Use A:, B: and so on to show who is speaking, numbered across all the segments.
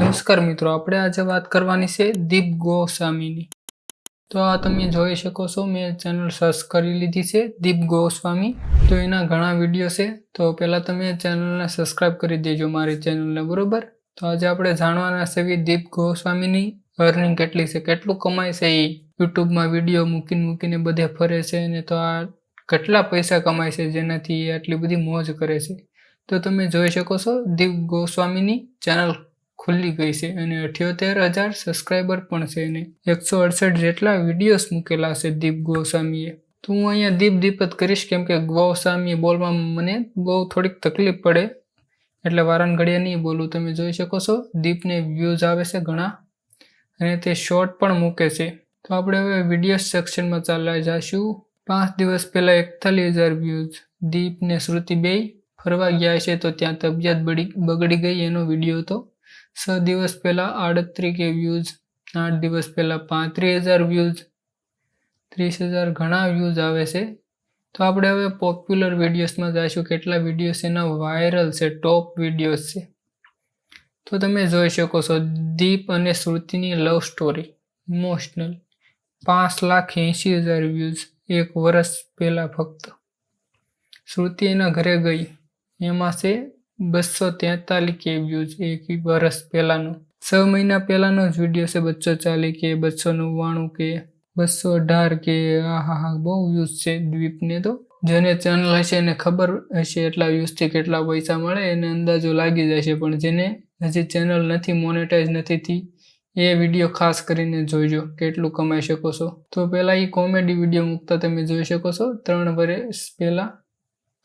A: નમસ્કાર મિત્રો, આપણે આજે વાત કરવાની છે દીપ ગોસ્વામીની. તો આ તમે જોઈ શકો છો, મેં ચેનલ સર્ચ કરી લીધી છે દીપ ગોસ્વામી. તો એના ઘણા વીડિયો છે, તો પહેલાં તમે ચેનલને સબસ્ક્રાઈબ કરી દેજો મારી ચેનલને, બરાબર? તો આજે આપણે જાણવાના છે દીપ ગોસ્વામીની અર્નિંગ કેટલી છે, કેટલું કમાય છે એ. યુટ્યુબમાં વીડિયો મૂકીને મૂકીને બધે ફરે છે અને તો આ કેટલા પૈસા કમાય છે, જેનાથી એ આટલી બધી મોજ કરે છે. તો તમે જોઈ શકો છો દીપ ગોસ્વામીની ચેનલ ખુલ્લી ગઈ છે અને અઠ્યોતેર હજાર સબસ્ક્રાઈબર પણ છે અને એકસો અડસઠ જેટલા વિડીયોઝ મૂકેલા છે દીપ ગોસ્વામીએ. તો હું અહીંયા દીપ દીપ જ કરીશ કેમ કે ગોસ્વામી બોલવામાં મને બહુ થોડીક તકલીફ પડે. એટલે વારન ઘડિયા નહીં બોલું. તમે જોઈ શકો છો, દીપને વ્યૂઝ આવે છે ઘણા અને તે શોર્ટ પણ મૂકે છે. તો આપણે હવે વીડિયો સેક્શનમાં ચાલવા જઈશું પાંચ દિવસ પહેલાં એકતાલીસ હજાર વ્યૂઝ દીપ ને શ્રુતિ બે ફરવા ગયા છે તો ત્યાં તબિયત બગડી ગઈ, એનો વીડિયો હતો. છ દિવસ પહેલાં આડત્રીસ કે વ્યૂઝ આઠ દિવસ પહેલાં પાંત્રીસ હજાર વ્યૂઝ ત્રીસ હજાર ઘણા વ્યૂઝ આવે છે. તો આપણે હવે પોપ્યુલર વિડીયોઝમાં જઈશું કેટલા વિડીયોઝ એના વાયરલ છે ટોપ વિડીયોઝ છે. તો તમે જોઈ શકો છો, દીપ અને શ્રુતિની લવ સ્ટોરી ઇમોશનલ પાંચ લાખ એંશી હજાર વ્યૂઝ એક વર્ષ પહેલાં ફક્ત. શ્રુતિ એના ઘરે ગઈ, એમાં છે બસો તેતાલીસ કે વ્યૂઝ એક વર્ષ પહેલાંનો. છ મહિના પહેલાંનો જ વીડિયો છે બસો ચાલીસ કે બસો નવ્વાણું કે બસો અઢાર કે આ હા હા બહુ વ્યૂઝ છે દ્વીપને તો. જેને ચેનલ હશે એને ખબર હશે એટલા વ્યૂઝથી કેટલા પૈસા મળે, એને અંદાજો લાગી જશે. પણ જેને હજી ચેનલ નથી મોનેટાઈઝ નથી થઈ એ વીડિયો ખાસ કરીને જોઈજો કેટલું કમાઈ શકો છો. તો પહેલાં એ કોમેડી વીડિયો મૂકતા તમે જોઈ શકો છો, ત્રણ વર્ષ પહેલાં.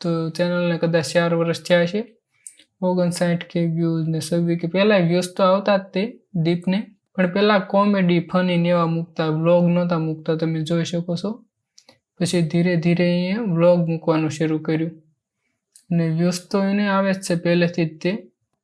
A: તો ચેનલને કદાચ ચાર વર્ષ થયા છે ઓગણસાઠ કે વ્યૂઝ ને સવ્વી કે પહેલાં વ્યૂઝ તો આવતા જ તે દીપને પણ પહેલાં કોમેડી ફની ને એવા મૂકતા વ્લોગ નહોતા મૂકતા, તમે જોઈ શકો છો. પછી ધીરે ધીરે અહીંયા વ્લોગ મૂકવાનું શરૂ કર્યું. અને વ્યૂઝ તો એને આવે જ છે પહેલેથી જ તે.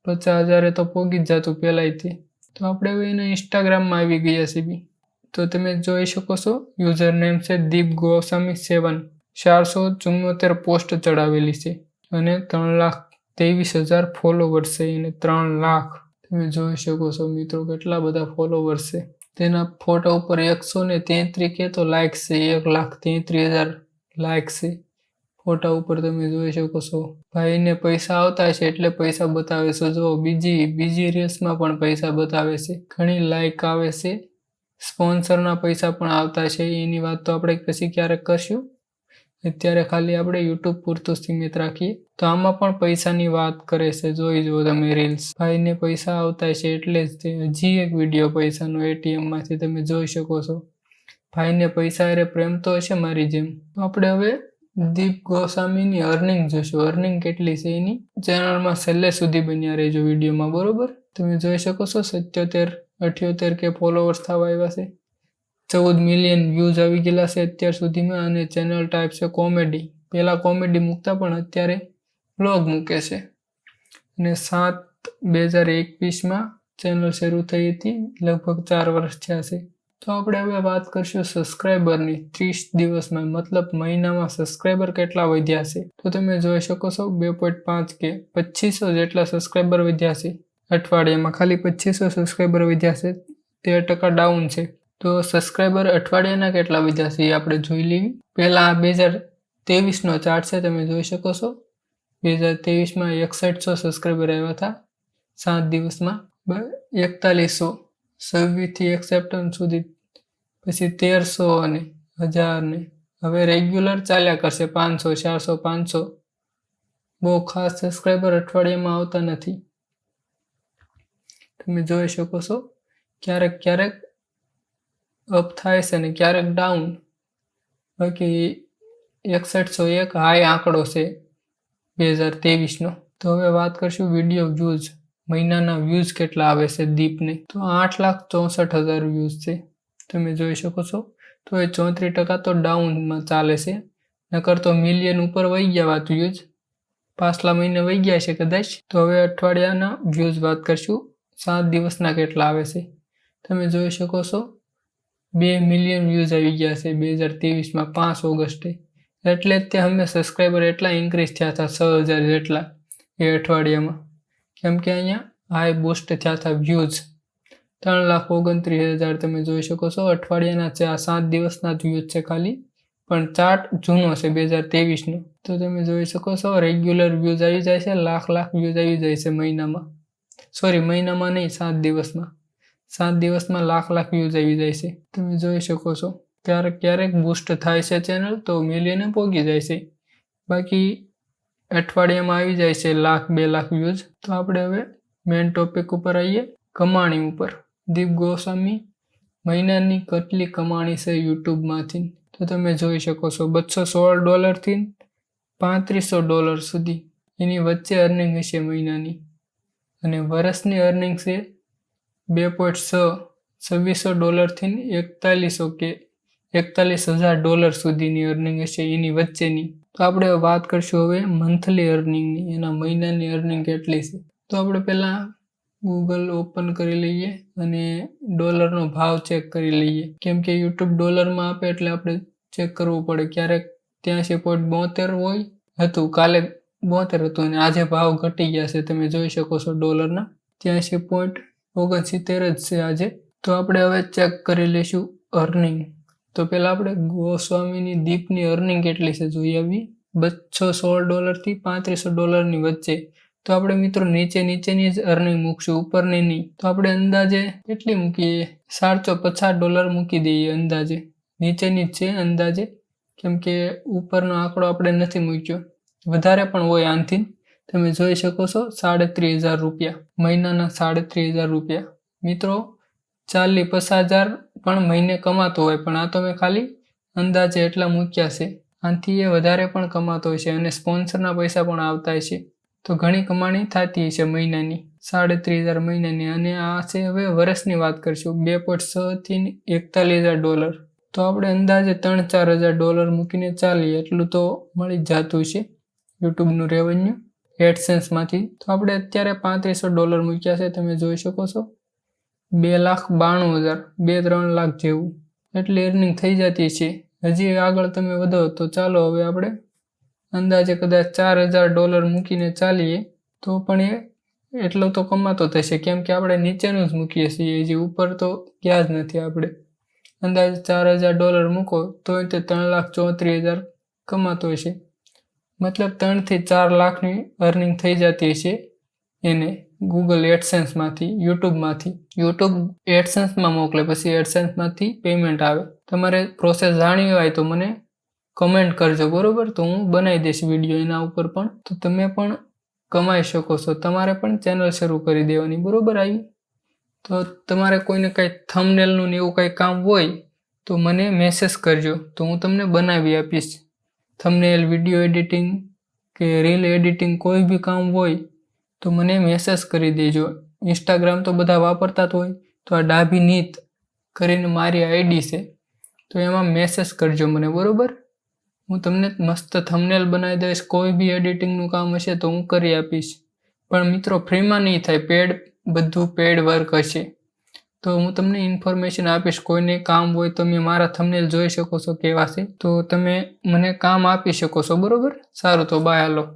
A: પચાસ હજારે તો પોગી જ જતું પહેલાંથી તો. આપણે એને ઇન્સ્ટાગ્રામમાં આવી ગયા છે બી. તો તમે જોઈ શકો છો યુઝર નેમ છે દીપ ગોસ્વામી સેવન. ચારસો ચુમ્મોતેર પોસ્ટ ચડાવેલી છે. અને ત્રણ લાખ ત્રેવીસ હજાર ફોલોવર્સ છે એને ત્રણ લાખ. તમે જોઈ શકો છો મિત્રો કેટલા બધા ફોલોવર્સ છે. તેના ફોટા ઉપર એકસો ને તેત્રીસ કે તો લાઇક છે, એક લાખ તેત્રીસ હજાર લાઇક છે. ફોટા ઉપર તમે જોઈ શકો છો. ભાઈને પૈસા આવતા છે એટલે પૈસા બતાવે છે. જો બીજી બીજી રેસમાં પણ પૈસા બતાવે છે. ઘણી લાઇક આવે છે. સ્પોન્સરના પૈસા પણ આવતા છે એની વાત તો આપણે પછી ક્યારેક કરશું. અત્યારે ખાલી આપણે યુટ્યુબ પૂરતું સીમિત રાખીએ. તો આમાં પણ પૈસાની વાત કરે છે. જોઈ જુઓ તમે રીલ્સ ભાઈને પૈસા આવતા છે એટલે જ હજી એક વીડિયો પૈસાનો એટીએમમાંથી તમે જોઈ શકો છો. ભાઈને પૈસા, અરે પ્રેમ તો હશે મારી જેમ. આપણે હવે દીપ ગોસ્વામીની અર્નિંગ જોઈશું અર્નિંગ કેટલી છે એની? ચેનલમાં છેલ્લે સુધી બન્યા રહેજો વિડીયોમાં, બરોબર? તમે જોઈ શકો છો, સત્યોતેર, અઠ્યોતેર કે ફોલોવર્સ થવા આવ્યા છે. ચૌદ મિલિયન વ્યૂઝ આવી ગયેલા છે અત્યાર સુધીમાં અને ચેનલ ટાઈપ છે કોમેડી પહેલાં કોમેડી મૂકતા પણ અત્યારે વ્લોગ મૂકે છે. અને સાત બે હજાર એકવીસમાં ચેનલ શરૂ થઈ હતી, લગભગ ચાર વર્ષ થયા છે. તો આપણે હવે વાત કરશું સબસ્ક્રાઈબરની ત્રીસ દિવસમાં, મતલબ મહિનામાં સબસ્ક્રાઈબર કેટલા વધ્યા છે? તો તમે જોઈ શકો છો બે પોઈન્ટ પાંચ કે પચીસો જેટલા સબસ્ક્રાઈબર વધ્યા છે. અઠવાડિયામાં ખાલી પચીસો સબસ્ક્રાઈબર વધ્યા છે. તેર ટકા ડાઉન છે. તો સબસ્ક્રાઈબર અઠવાડિયાના કેટલા વધ્યા છે એ આપણે જોઈ લેવી પહેલાં બે હજાર ત્રેવીસનો ચાર્ટ છે, તમે જોઈ શકો છો. બે હજાર ત્રેવીસમાં એકસઠસો સબસ્ક્રાઈબર આવ્યા હતા. સાત દિવસમાં. એકતાલીસો. છવ્વીસથી એક સપ્ટેમ્બર સુધી. પછી તેરસો અને હજારને હવે રેગ્યુલર ચાલ્યા કરશે, પાંચસો, ચારસો, પાંચસો. બહુ ખાસ સબસ્ક્રાઈબર અઠવાડિયામાં આવતા નથી. તમે જોઈ શકો છો. ક્યારેક ક્યારેક અપ થાય છે ને ક્યારેક ડાઉન બાકી એકસઠસો એક હાઈ આંકડો છે બે હજાર ત્રેવીસનો. તો હવે વાત કરશું વીડિયો વ્યૂઝ મહિનાના વ્યૂઝ કેટલા આવે છે દીપને? તો આઠ લાખ ચોસઠ હજાર વ્યૂઝ છે. તમે જોઈ શકો છો. તો એ ચોત્રીસ ટકા તો ડાઉનમાં ચાલે છે. નકર તો મિલિયન ઉપર વહી ગયા વાત વ્યૂઝ પાછલા મહિને વહી ગયા છે કદાચ. તો હવે અઠવાડિયાના વ્યૂઝ વાત કરશું. સાત દિવસના કેટલા આવે છે. તમે જોઈ શકો છો. બે મિલિયન વ્યૂઝ આવી ગયા છે બે હજાર ત્રેવીસમાં પાંચ ઓગસ્ટે. એટલે જ તે અમે સબસ્ક્રાઈબર એટલા ઇન્ક્રીઝ થયા હતા, છ હજાર જેટલા એ અઠવાડિયામાં. કેમ કે અહીંયા હાઈ બૂસ્ટ થયા હતા વ્યૂઝ ત્રણ લાખ ઓગણત્રીસ હજાર તમે જોઈ શકો છો, અઠવાડિયાના છે, આ સાત દિવસના જ વ્યૂઝ છે ખાલી. પણ ચાર્ટ જૂનો છે બે હજાર ત્રેવીસનો. તો તમે જોઈ શકો છો રેગ્યુલર વ્યૂઝ આવી જાય છે, લાખ લાખ વ્યૂઝ આવી જાય છે મહિનામાં. સોરી મહિનામાં નહીં, સાત દિવસમાં. સાત દિવસમાં લાખ લાખ વ્યૂઝ આવી જાય છે. તમે જોઈ શકો છો. ક્યારેક ક્યારેક બૂસ્ટ થાય છે ચેનલ તો મિલિયને પોગી જાય છે. બાકી અઠવાડિયામાં આવી જાય છે લાખ, બે લાખ વ્યૂઝ તો આપણે હવે મેઇન ટોપિક ઉપર આવીએ. કમાણી ઉપર. દીપ ગોસ્વામી, મહિનાની કેટલી કમાણી છે યુટ્યુબમાંથી? તો તમે જોઈ શકો છો, બસો સોળ ડોલરથી પાંત્રીસો ડોલર સુધી. એની વચ્ચે અર્નિંગ હશે મહિનાની. અને વર્ષની અર્નિંગ છે બે પોઈન્ટ છ, છવ્વીસો ડોલરથી એકતાલીસો કે એકતાલીસ હજાર ડોલર સુધીની અર્નિંગ હશે એની વચ્ચેની. તો આપણે વાત કરશું હવે મંથલી અર્નિંગની એના મહિનાની અર્નિંગ કેટલી છે. તો આપણે પહેલાં ગૂગલ ઓપન કરી લઈએ અને ડોલરનો ભાવ ચેક કરી લઈએ. કેમ કે યુટ્યુબ ડોલરમાં આપે એટલે આપણે ચેક કરવું પડે ક્યારેક ત્યાંસી પોઈન્ટ બોતેર હોય, હતું, કાલે બોતેર હતું અને આજે ભાવ ઘટી ગયા છે. તમે જોઈ શકો છો ડોલરના. ત્યાંસી પોઈન્ટ ઓગણસિત્તેર જ છે આજે. તો આપણે હવે ચેક કરી લઈશું અર્નિંગ તો પહેલાં આપણે ગોસ્વામીની દીપની અર્નિંગ કેટલી છે જોઈ આવી બસો સોળ ડોલરથી પાંત્રીસો ડોલરની વચ્ચે. તો આપણે મિત્રો નીચે નીચેની જ અર્નિંગ મૂકશું, ઉપરની નહીં. તો આપણે અંદાજે કેટલી મૂકીએ? સાતસો પચાસ ડોલર મૂકી દઈએ અંદાજે. નીચેની જ છે અંદાજે. કેમ કે ઉપરનો આંકડો આપણે નથી મૂક્યો. વધારે પણ હોય આનથી. તમે જોઈ શકો છો સાડત્રીસ હજાર રૂપિયા, મહિનાના સાડત્રીસ હજાર રૂપિયા. મિત્રો, ચાલી પચાસ હજાર પણ મહિને કમાતો હોય, પણ આ તો મેં ખાલી અંદાજે એટલા મૂક્યા છે. આનાથી એ વધારે પણ કમાતો હોય છે અને સ્પોન્સરના પૈસા પણ આવતા છે. તો ઘણી કમાણી થતી છે મહિનાની, સાડત્રીસ હજાર મહિનાની. અને આ છે હવે વર્ષની વાત કરીશું, બે પોઈન્ટ છથી એકતાલીસ હજાર ડોલર. તો આપણે અંદાજે ત્રણ ચાર હજાર ડોલર મૂકીને ચાલીએ, એટલું તો મળી જ જતું છે યુટ્યુબનું રેવન્યુ એડસેન્સમાંથી તો આપણે અત્યારે પાંત્રીસો ડોલર મૂક્યા છે, તમે જોઈ શકો છો. બે લાખ બાણું હજાર, બે ત્રણ લાખ જેવું. એટલી અર્નિંગ થઈ જતી છે. હજી આગળ તમે વધો તો ચાલો હવે આપણે અંદાજે કદાચ ચાર હજાર ડોલર મૂકીને ચાલીએ. તો પણ એ એટલો તો કમાતો થશે, કેમ કે આપણે નીચેનું જ મૂકીએ છીએ. જે ઉપર તો ગયા જ નથી આપણે. અંદાજે ચાર હજાર ડોલર મૂકો તો તે ત્રણ લાખ ચોત્રીસ હજાર કમાતો હશે. મતલબ ત્રણથી ચાર લાખની અર્નિંગ થઈ જતી હશે. એને ગૂગલ એડસેન્સમાંથી યુટ્યુબમાંથી યુટ્યુબ એડસેન્સમાં મોકલે, પછી એડસેન્સમાંથી પેમેન્ટ આવે. તમારે પ્રોસેસ જાણવી હોય તો મને કમેન્ટ કરજો, બરાબર? તો હું બનાવી દઈશ વીડિયો એના ઉપર પણ. તો તમે પણ કમાઈ શકો છો. તમારે પણ ચેનલ શરૂ કરી દેવાની, બરાબર? આવી. તો તમારે કોઈને કાંઈ થમનેલનું ને એવું કંઈ કામ હોય તો મને મેસેજ કરજો. તો હું તમને બનાવી આપીશ. થમનેલ વીડિયો એડિટિંગ કે રીલ એડિટિંગ કોઈ બી કામ હોય, તો મને મેસેજ કરી દેજો. ઇન્સ્ટાગ્રામ તો બધા વાપરતા જ હોય, તો આ ડાભી નીત કરીને મારી આઈડી છે, તો એમાં મેસેજ કરજો મને, બરાબર? હું તમને મસ્ત થમનેલ બનાવી દઈશ, કોઈ બી એડિટિંગનું કામ હશે તો હું કરી આપીશ. પણ મિત્રો ફ્રીમાં નહીં થાય પેડ બધું પેડ વર્ક હશે. તો હું તમને ઇન્ફોર્મેશન આપીશ. કોઈને કામ હોય તમે મારા થંબનેલ જોઈ શકો છો કેવા છે. તો તમે મને કામ આપી શકો છો, બરોબર? સારું તો બાય હાલો.